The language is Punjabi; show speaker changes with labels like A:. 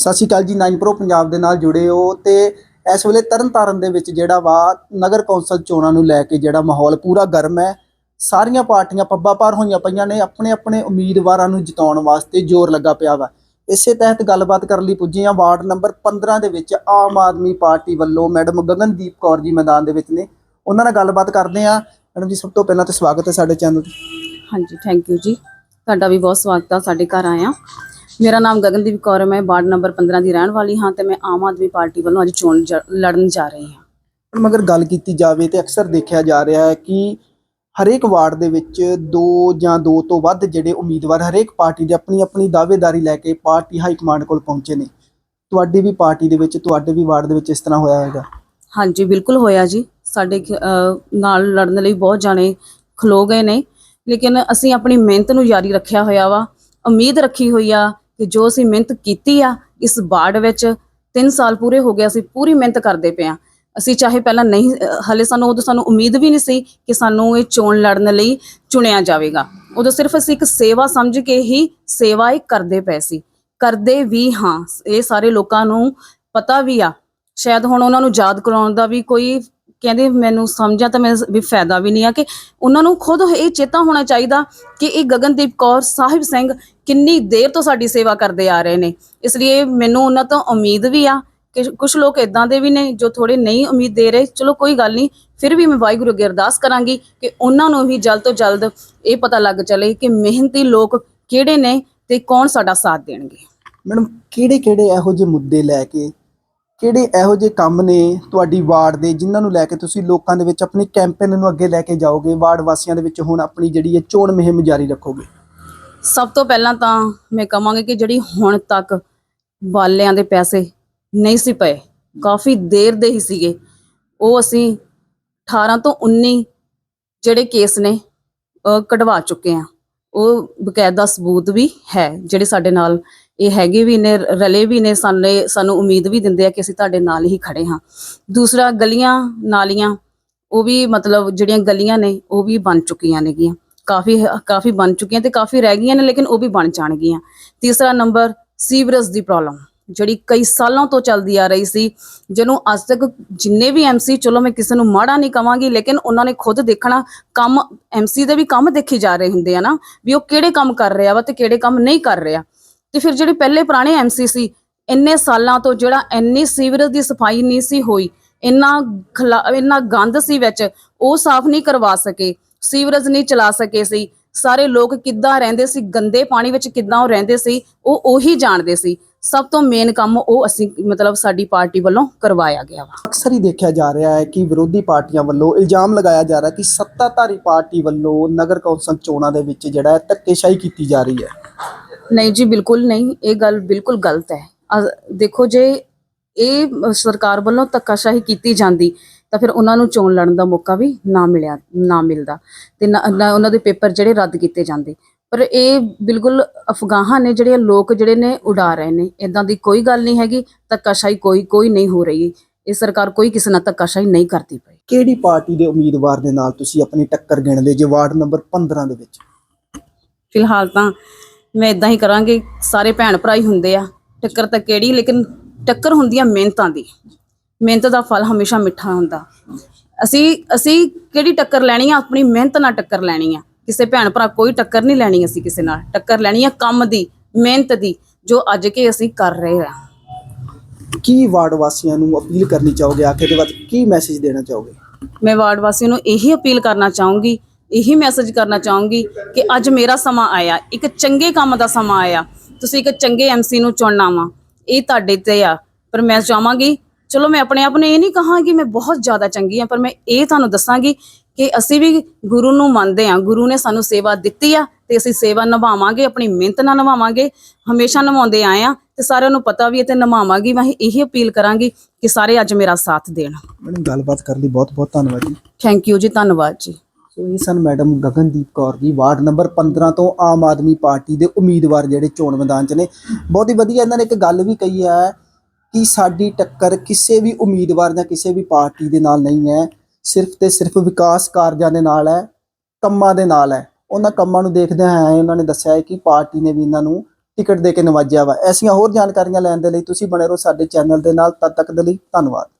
A: ਸਤਿ ਸ਼੍ਰੀ ਅਕਾਲ ਜੀ 9 ਪ੍ਰੋ ਪੰਜਾਬ ਦੇ ਨਾਲ ਜੁੜੇ ਹੋ ਤੇ ਇਸ ਵੇਲੇ ਤਰਨਤਾਰਨ ਦੇ ਵਿੱਚ ਜਿਹੜਾ ਵਾ ਨਗਰ ਕੌਂਸਲ ਚੋਣਾਂ ਨੂੰ ਲੈ ਕੇ ਜਿਹੜਾ ਮਾਹੌਲ ਪੂਰਾ ਗਰਮ ਹੈ। ਸਾਰੀਆਂ ਪਾਰਟੀਆਂ ਪੱਬਾਂ ਪਾਰ ਹੋਈਆਂ ਪਈਆਂ ਨੇ ਆਪਣੇ ਆਪਣੇ ਉਮੀਦਵਾਰਾਂ ਨੂੰ ਜਿਤਾਉਣ ਵਾਸਤੇ ਜ਼ੋਰ ਲੱਗਾ ਪਿਆ ਵਾ। ਇਸੇ ਤਹਿਤ ਗੱਲਬਾਤ ਕਰਨ ਲਈ ਪੁੱਜੇ ਹਾਂ, ਵਾਰਡ ਨੰਬਰ 15 ਦੇ ਵਿੱਚ ਆਮ ਆਦਮੀ ਪਾਰਟੀ ਵੱਲੋਂ ਮੈਡਮ ਗਗਨਦੀਪ ਕੌਰ ਜੀ ਮੈਦਾਨ ਦੇ ਵਿੱਚ ਨੇ। ਉਹਨਾਂ ਨਾਲ ਗੱਲਬਾਤ ਕਰਦੇ ਹਾਂ। ਮੈਡਮ ਜੀ, ਸਭ ਤੋਂ ਪਹਿਲਾਂ ਤੇ ਸਵਾਗਤ ਹੈ ਸਾਡੇ ਚੈਨਲ ਤੇ।
B: ਹਾਂਜੀ ਥੈਂਕ ਯੂ ਜੀ। ਤੁਹਾਡਾ ਵੀ ਬਹੁਤ ਸਵਾਗਤ ਆ, ਸਾਡੇ ਘਰ ਆਇਆ। ਮੇਰਾ ਨਾਮ ਗਗਨਦੀਪ ਕੌਰ ਹੈ ਮੈਂ ਵਾਰਡ ਨੰਬਰ 15 ਦੀ ਰਹਿਣ ਵਾਲੀ ਹਾਂ ਤੇ ਮੈਂ ਆਮ ਆਦਮੀ ਪਾਰਟੀ ਵੱਲੋਂ ਅੱਜ ਚੋਣ ਜ- ਲੜਨ ਜਾ ਰਹੀ ਹਾਂ।
A: ਮਗਰ ਗੱਲ ਕੀਤੀ ਜਾਵੇ ਤੇ ਅਕਸਰ ਦੇਖਿਆ ਜਾ ਰਿਹਾ ਹੈ ਕਿ ਹਰੇਕ ਵਾਰਡ ਦੇ ਵਿੱਚ ਦੋ ਜਾਂ ਦੋ ਤੋਂ ਵੱਧ ਜਿਹੜੇ ਉਮੀਦਵਾਰ ਹਰੇਕ ਪਾਰਟੀ ਦੇ ਆਪਣੀ ਆਪਣੀ ਦਾਅਵੇਦਾਰੀ ਲੈ ਕੇ ਪਾਰਟੀ ਹਾਈ ਕਮਾਂਡ ਕੋਲ ਪਹੁੰਚੇ ਨੇ। ਤੁਹਾਡੀ ਵੀ ਪਾਰਟੀ ਦੇ ਵਿੱਚ ਤੁਹਾਡੇ ਵੀ ਵਾਰਡ ਦੇ ਵਿੱਚ ਇਸ ਤਰ੍ਹਾਂ ਹੋਇਆ ਹੋਵੇਗਾ
B: ਹਾਂਜੀ ਬਿਲਕੁਲ ਹੋਇਆ ਜੀ। ਸਾਡੇ ਖ- ਅਹ ਨਾਲ ਲੜਨ ਲਈ ਬਹੁਤ ਜਾਣੇ ਖਲੋ ਗਏ ਨੇ ਲੇਕਿਨ ਅਸੀਂ ਆਪਣੀ ਮਿਹਨਤ ਨੂੰ ਜਾਰੀ ਰੱਖਿਆ ਹੋਇਆ ਵਾ ਉਮੀਦ ਰੱਖੀ ਹੋਈ ਆ ਕਿ ਜੋ ਅਸੀਂ ਮਿਹਨਤ ਕੀਤੀ ਆ, ਇਸ ਵਾਰਡ ਵਿੱਚ 3 ਸਾਲ ਪੂਰੇ ਹੋ ਗਏ, ਅਸੀਂ ਪੂਰੀ ਮਿਹਨਤ ਕਰਦੇ ਪਏ ਆ। ਅਸੀਂ ਚਾਹੇ ਪਹਿਲਾਂ ਨਹੀਂ ਅਹ ਹਲੇ ਸਾਨੂੰ ਉਦੋਂ ਸਾਨੂੰ ਉਮੀਦ ਵੀ ਨਹੀਂ ਸੀ ਕਿ ਸਾਨੂੰ ਇਹ ਚੋਣ ਲੜਨ ਲਈ ਚੁਣਿਆ ਜਾਵੇਗਾ। ਉਦੋਂ ਸਿਰਫ ਅਸੀਂ ਇੱਕ ਸੇਵਾ ਸਮਝ ਕੇ ਹੀ ਸੇਵਾ ਇਹ ਕਰਦੇ ਪਏ ਸੀ। ਕਰਦੇ ਵੀ ਹਾਂ, ਇਹ ਸਾਰੇ ਲੋਕਾਂ ਨੂੰ ਪਤਾ ਵੀ ਆ। ਸ਼ਾਇਦ ਹੁਣ ਉਹਨਾਂ ਨੂੰ ਯਾਦ ਕਰਾਉਣ ਦਾ ਵੀ ਕੋਈ ਕਹਿੰਦੇ ਮੈਨੂੰ ਸਮਝਿਆ ਤਾਂ ਮੈਂ ਵੀ ਫਾਇਦਾ ਵੀ ਨਹੀਂ ਆ ਕਿ ਉਹਨਾਂ ਨੂੰ ਖੁਦ ਇਹ ਚੇਤਾ ਹੋਣਾ ਚਾਹੀਦਾ ਕਿ ਇਹ ਗਗਨਦੀਪ ਕੌਰ ਸਾਹਿਬ ਸਿੰਘ ਕਿੰਨੀ ਦੇਰ ਤੋਂ ਸਾਡੀ ਸੇਵਾ ਕਰਦੇ ਆ ਰਹੇ ਨੇ। ਇਸ ਲਈ ਮੈਨੂੰ ਉਹਨਾਂ ਤੋਂ ਉਮੀਦ ਵੀ ਆ ਕਿ ਕੁਝ ਲੋਕ ਇਦਾਂ ਦੇ ਵੀ ਨੇ ਜੋ ਥੋੜੇ ਨਹੀਂ ਉਮੀਦ ਦੇ ਰਹੇ। ਚਲੋ ਕੋਈ ਗੱਲ ਨਹੀਂ, ਫਿਰ ਵੀ ਮੈਂ ਵਾਹਿਗੁਰੂ ਅੱਗੇ ਅਰਦਾਸ ਕਰਾਂਗੀ ਕਿ ਉਹਨਾਂ ਨੂੰ ਵੀ ਜਲਦ ਤੋਂ ਜਲਦ ਇਹ ਪਤਾ ਲੱਗ ਚਲੇ ਕਿ ਮਿਹਨਤੀ ਲੋਕ ਕਿਹੜੇ ਨੇ ਤੇ ਕੌਣ ਸਾਡਾ ਸਾਥ ਦੇਣਗੇ।
A: ਮੈਡਮ ਕਿਹੜੇ ਕਿਹੜੇ ਇਹੋ ਜਿਹੇ ਮੁੱਦੇ ਲੈ ਕੇ ਕਿਹੜੇ ਇਹੋ ਜਿਹੇ ਕੰਮ ਨੇ ਤੁਹਾਡੀ ਵਾਰਡ ਦੇ ਜਿਨ੍ਹਾਂ ਨੂੰ ਲੈ ਕੇ ਤੁਸੀਂ ਲੋਕਾਂ ਦੇ ਵਿੱਚ ਆਪਣੇ ਕੈਂਪੇਨ ਨੂੰ ਅੱਗੇ ਲੈ ਕੇ ਜਾਓਗੇ, ਵਾਰਡ ਵਾਸੀਆਂ ਦੇ ਵਿੱਚ ਹੁਣ ਆਪਣੀ ਜਿਹੜੀ ਹੈ ਚੋਣ ਮੁਹਿੰਮ ਜਾਰੀ ਰੱਖੋਗੇ?
B: ਸਭ ਤੋਂ ਪਹਿਲਾਂ ਤਾਂ ਮੈਂ ਕਹਾਂਗੀ ਕਿ ਜਿਹੜੀ ਹੁਣ ਤੱਕ ਵਾਲਿਆਂ ਦੇ ਪੈਸੇ ਨਹੀਂ ਸੀ ਪਏ, ਕਾਫੀ ਦੇਰ ਦੇ ਹੀ ਸੀਗੇ। ਉਹ ਅਸੀਂ 18 ਤੋਂ 19 ਜਿਹੜੇ ਕੇਸ ਨੇ ਕਢਵਾ ਚੁੱਕੇ ਆ ਉਹ ਬਕਾਇਦਾ ਸਬੂਤ ਵੀ ਹੈ, ਜਿਹੜੇ ਸਾਡੇ ਨਾਲ ਇਹ ਹੈਗੇ ਵੀ ਨੇ, ਰਲੇ ਵੀ ਨੇ, ਸਾਨੂੰ ਸਾਨੂੰ ਉਮੀਦ ਵੀ ਦਿੰਦੇ ਆ ਕਿ ਅਸੀਂ ਤੁਹਾਡੇ ਨਾਲ ਹੀ ਖੜੇ ਹਾਂ। ਦੂਸਰਾ, ਗਲੀਆਂ, ਨਾਲੀਆਂ, ਉਹ ਵੀ ਮਤਲਬ ਜਿਹੜੀਆਂ ਗਲੀਆਂ ਨੇ, ਉਹ ਵੀ ਬਣ ਚੁੱਕੀਆਂ ਨੇਗੀਆਂ। ਕਾਫੀ ਕਾਫੀ ਬਣ ਚੁੱਕੀਆਂ ਤੇ ਕਾਫੀ ਰਹਿ ਗਈਆਂ ਨੇ, ਲੇਕਿਨ ਉਹ ਵੀ ਬਣ ਜਾਣਗੀਆਂ। ਤੀਸਰਾ ਨੰਬਰ, ਸੀਵਰੇਜ ਦੀ ਪ੍ਰੋਬਲਮ ਜਿਹੜੀ ਕਈ ਸਾਲਾਂ ਤੋਂ ਚੱਲਦੀ ਆ ਰਹੀ ਸੀ, ਜਿਹਨੂੰ ਅੱਜ ਤੱਕ ਜਿੰਨੇ ਵੀ ਐਮਸੀ ਚਲੋ ਮੈਂ ਕਿਸੇ ਨੂੰ ਮਾੜਾ ਨਹੀਂ ਕਵਾਂਗੀ, ਲੇਕਿਨ ਉਹਨਾਂ ਨੇ ਖੁਦ ਦੇਖਣਾ, ਕੰਮ ਐਮਸੀ ਦੇ ਵੀ ਕੰਮ ਦੇਖੇ ਜਾ ਰਹੇ ਹੁੰਦੇ ਆ ਨਾ, ਵੀ ਉਹ ਕਿਹੜੇ ਕੰਮ ਕਰ ਰਿਹਾ ਵਾ ਤੇ ਕਿਹੜੇ ਕੰਮ ਨਹੀਂ ਕਰ ਰਿਹਾ। ਤੇ ਫਿਰ ਜਿਹੜੇ ਪਹਿਲੇ ਪੁਰਾਣੇ ਐਮਸੀ ਸੀ, ਇੰਨੇ ਸਾਲਾਂ ਤੋਂ ਜਿਹੜਾ ਇੰਨੀ ਸੀਵਰੇਜ ਦੀ ਸਫ਼ਾਈ ਨਹੀਂ ਸੀ ਹੋਈ, ਇੰਨਾ ਖਲਾ- ਇੰਨਾ ਗੰਦ ਸੀ ਵਿੱਚ, ਉਹ ਸਾਫ਼ ਨਹੀਂ ਕਰਵਾ ਸਕੇ, ਸੀਵਰੇਜ ਨਹੀਂ ਚਲਾ ਸਕੇ ਸੀ। ਸਾਰੇ ਲੋਕ ਕਿੱਦਾਂ ਰਹਿੰਦੇ ਸੀ, ਗੰਦੇ ਪਾਣੀ ਵਿੱਚ ਕਿੱਦਾਂ ਉਹ ਰਹਿੰਦੇ ਸੀ, ਉਹ ਉਹੀ ਜਾਣਦੇ ਸੀ। ਸਭ ਤੋਂ ਮੇਨ ਕੰਮ ਉਹ ਅਸੀਂ ਮਤਲਬ ਸਾਡੀ ਪਾਰਟੀ ਵੱਲੋਂ ਕਰਵਾਇਆ ਗਿਆ ਵਾ।
A: ਅਕਸਰ ਹੀ ਦੇਖਿਆ ਜਾ ਰਿਹਾ ਹੈ ਕਿ ਵਿਰੋਧੀ ਪਾਰਟੀਆਂ ਵੱਲੋਂ ਇਲਜ਼ਾਮ ਲਗਾਇਆ ਜਾ ਰਿਹਾ ਕਿ ਸੱਤਾਧਾਰੀ ਪਾਰਟੀ ਵੱਲੋਂ ਨਗਰ ਕੌਂਸਲ ਚੋਣਾਂ ਦੇ ਵਿੱਚ ਜਿਹੜਾ ਹੈ ਧੱਕੇਸ਼ਾਹੀ ਕੀਤੀ ਜਾ ਰਹੀ ਹੈ।
B: ਨਹੀਂ ਜੀ ਬਿਲਕੁਲ ਨਹੀਂ। ਇਹ ਗੱਲ ਬਿਲਕੁਲ ਗਲਤ ਹੈ। ਦੇਖੋ ਜੇ ਇਹ ਸਰਕਾਰ ਵੱਲੋਂ ਧੱਕਾਸ਼ਾਹੀ ਕੀਤੀ ਜਾਂਦੀ ਤਾਂ ਫਿਰ ਉਹਨਾਂ ਨੂੰ ਚੋਣ ਲੜਨ ਦਾ ਮੌਕਾ ਵੀ ਨਾ ਮਿਲਿਆ ਨਾ ਮਿਲਦਾ। ਤੇ ਉਹਨਾਂ ਦੇ ਪੇਪਰ ਜਿਹੜੇ ਰੱਦ ਕੀਤੇ ਜਾਂਦੇ। ਪਰ ਇਹ ਬਿਲਕੁਲ ਅਫਗਾਹਾਂ ਨੇ ਜਿਹੜੇ ਲੋਕ ਜਿਹੜੇ ਨੇ ਉਡਾ ਰਹੇ ਨੇ। ਇਦਾਂ ਦੀ ਕੋਈ ਗੱਲ ਨਹੀਂ ਹੈਗੀ ਧੱਕਾਸ਼ਾਹੀ ਕੋਈ ਕੋਈ ਨਹੀਂ ਹੋ ਰਹੀ। ਇਹ ਸਰਕਾਰ ਕੋਈ ਕਿਸੇ ਨਾਲ ਧੱਕਾਸ਼ਾਹੀ ਨਹੀਂ ਕਰਦੀ ਪਈ।
A: ਕਿਹੜੀ ਪਾਰਟੀ ਦੇ ਉਮੀਦਵਾਰ ਦੇ ਨਾਲ ਤੁਸੀਂ ਆਪਣੀ ਟੱਕਰ ਗਿਣਦੇ ਜੇ ਵਾਰਡ ਨੰਬਰ 15 ਦੇ ਵਿੱਚ?
B: ਫਿਲਹਾਲ ਤਾਂ ਮੈਂ ਇਦਾਂ ਹੀ ਕਰਾਂਗੀ ਸਾਰੇ ਭੈਣ ਭਰਾ ਹੀ ਹੁੰਦੇ ਆ। ਟੱਕਰ ਤਾਂ ਕਿਹੜੀ ਲੇਕਿਨ ਟੱਕਰ ਹੁੰਦੀ ਆ ਮਿਹਨਤਾਂ ਦੀ। ਮਿਹਨਤ ਦਾ ਫਲ ਹਮੇਸ਼ਾ ਮਿੱਠਾ ਹੁੰਦਾ। ਅਸੀਂ ਅਸੀਂ ਕਿਹੜੀ ਟੱਕਰ ਲੈਣੀ ਆ? ਆਪਣੀ ਮਿਹਨਤ ਨਾਲ ਟੱਕਰ ਲੈਣੀ ਆ। ਕਿਸੇ ਭੈਣ ਭਰਾ ਕੋਈ ਟੱਕਰ ਨਹੀਂ ਲੈਣੀ ਅਸੀਂ ਕਿਸੇ ਨਾਲ। ਟੱਕਰ ਲੈਣੀ ਆ ਕੰਮ ਦੀ ਮਿਹਨਤ ਦੀ ਜੋ ਅੱਜ ਕੇ ਅਸੀਂ ਕਰ ਰਹੇ ਆ।
A: ਕੀ ਵਾਰਡ ਵਾਸੀਆਂ ਨੂੰ ਅਪੀਲ ਕਰਨੀ ਚਾਹੋਗੇ ਆਖਿਰ ਦੇ ਬਾਅਦ? ਕੀ ਮੈਸੇਜ ਦੇਣਾ ਚਾਹੋਗੇ?
B: ਮੈਂ ਵਾਰਡ ਵਾਸੀਆਂ ਨੂੰ ਇਹੀ ਅਪੀਲ ਕਰਨਾ ਚਾਹੂੰਗੀ ਇਹੀ ਮੈਸੇਜ ਕਰਨਾ ਚਾਹੂੰਗੀ ਕਿ ਅੱਜ ਮੇਰਾ ਸਮਾਂ ਆਇਆ ਇੱਕ ਚੰਗੇ ਕੰਮ ਦਾ ਸਮਾਂ ਆਇਆ। ਤੁਸੀਂ ਇੱਕ ਚੰਗੇ ਐਮਸੀ ਨੂੰ ਚੁਣਨਾ ਵਾ। ਇਹ ਤੁਹਾਡੇ ਤੇ ਆ। ਪਰ ਮੈਂ ਚਾਹਾਂਗੀ ਚਲੋ ਮੈਂ ਆਪਣੇ ਆਪ ਨੂੰ ਇਹ ਨਹੀਂ ਕਹਾਂਗੀ ਮੈਂ ਬਹੁਤ ਜ਼ਿਆਦਾ ਚੰਗੀ ਆ ਪਰ ਮੈਂ ਇਹ ਤੁਹਾਨੂੰ ਦੱਸਾਂਗੀ ਕਿ ਅਸੀਂ ਵੀ ਗੁਰੂ ਨੂੰ ਮੰਨਦੇ ਆ ਗੁਰੂ ਨੇ ਸਾਨੂੰ ਸੇਵਾ ਦਿੱਤੀ ਆ ਤੇ ਅਸੀਂ ਸੇਵਾ ਨਿਭਾਵਾਂਗੇ ਆਪਣੀ ਮਿਹਨਤ ਨਾਲ ਨਿਭਾਵਾਂਗੇ ਹਮੇਸ਼ਾ ਨਿਭਾਉਂਦੇ ਆਏ ਆ ਤੇ ਸਾਰਿਆਂ ਨੂੰ ਪਤਾ ਵੀ ਹੈ ਤੇ ਨਿਭਾਵਾਂਗੀ ਮੈਂ ਇਹੀ ਅਪੀਲ ਕਰਾਂਗੀ ਕਿ ਸਾਰੇ ਅੱਜ ਮੇਰਾ ਸਾਥ ਦੇਣ।
A: ਮੈਡਮ ਗੱਲਬਾਤ ਕਰਨ ਲਈ ਬਹੁਤ ਬਹੁਤ ਧੰਨਵਾਦ ਜੀ।
B: ਥੈਂਕ ਯੂ ਜੀ ਧੰਨਵਾਦ ਜੀ।
A: ਸੋ ਇਹ ਸਨ ਮੈਡਮ ਗਗਨਦੀਪ ਕੌਰ ਜੀ ਵਾਰਡ ਨੰਬਰ 15 ਤੋਂ ਆਮ ਆਦਮੀ ਪਾਰਟੀ ਦੇ ਉਮੀਦਵਾਰ ਜਿਹੜੇ ਚੋਣ ਮੈਦਾਨ 'ਚ ਨੇ। ਬਹੁਤ ਹੀ ਵਧੀਆ ਇਹਨਾਂ ਨੇ ਇੱਕ ਗੱਲ ਵੀ ਕਹੀ ਹੈ ਕਿ ਸਾਡੀ ਟੱਕਰ ਕਿਸੇ ਵੀ ਉਮੀਦਵਾਰ ਜਾਂ ਕਿਸੇ ਵੀ ਪਾਰਟੀ ਦੇ ਨਾਲ ਨਹੀਂ ਹੈ। ਸਿਰਫ ਤੇ ਸਿਰਫ ਵਿਕਾਸ ਕਾਰਜਾਂ ਦੇ ਨਾਲ ਹੈ, ਕੰਮਾਂ ਦੇ ਨਾਲ ਹੈ। ਉਹਨਾਂ ਕੰਮਾਂ ਨੂੰ ਦੇਖਦੇ ਹੋਏ ਉਹਨਾਂ ਨੇ ਦੱਸਿਆ ਹੈ ਕਿ ਪਾਰਟੀ ਨੇ ਵੀ ਇਹਨਾਂ ਨੂੰ ਟਿਕਟ ਦੇ ਕੇ ਨਵਾਜਿਆ ਵਾ। ਐਸੀਆਂ ਹੋਰ ਜਾਣਕਾਰੀਆਂ ਲੈਣ ਦੇ ਲਈ ਤੁਸੀਂ ਬਣੇ ਰਹੋ ਸਾਡੇ ਚੈਨਲ ਦੇ ਨਾਲ। ਤਦ ਤੱਕ ਦੇ ਲਈ ਧੰਨਵਾਦ।